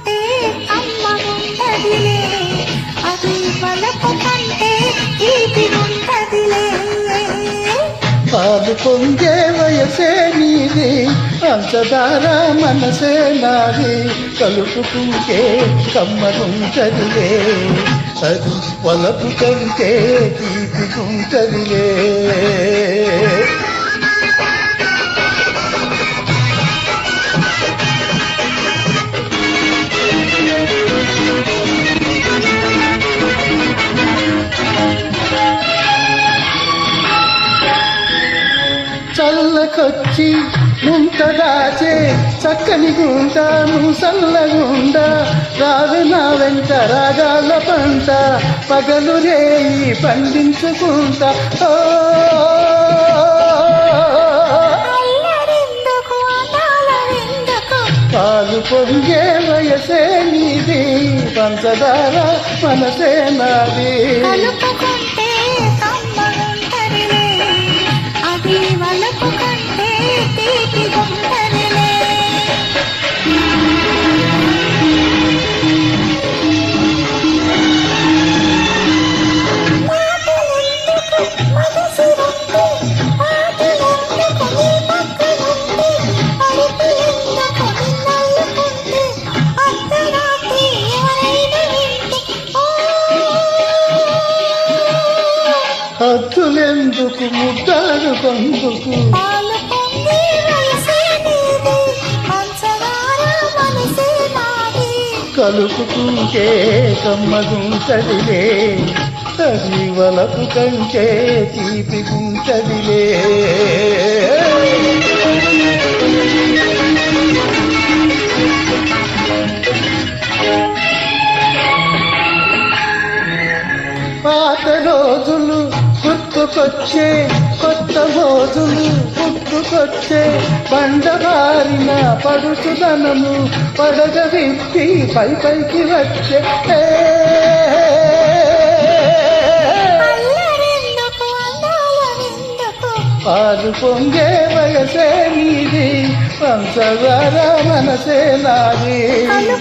కంటే అమ్మనుంటదిలే అది బలపు కంటే ఇది ఉంటదిలే. బాబు పొంగే వయసే నీది పంచదార మనసే నాది కలుపుకుంటే కమ్మనుంటదిలే అది వలపు కంటే తీపికుంటదిలే చల్లకొచ్చి ముంత దాచే చక్కని గుంట చల్లగుండా రావి నా వెంట రాగాల పంట పగలు రేయి పండించుకుంటా. ఓ! పాలు పొంగే వయసే నీది పంచదార మనసే నాది. హద్దులెందుకు మనసే నాది. కలుపుకుంటే కమ్మగుంటదిలే అది వలపు కంటే తీపిగుంటదిలే. పాత రోజులు గుర్తుకొచ్చే కొత్త రోజులు పుట్టుకొచ్చే బండబారిన పడుచుదనము పడగ విప్పి పై పైకి వచ్చే. పాలు పొంగే వయసే నీది పంచదార మనసే నాది. అది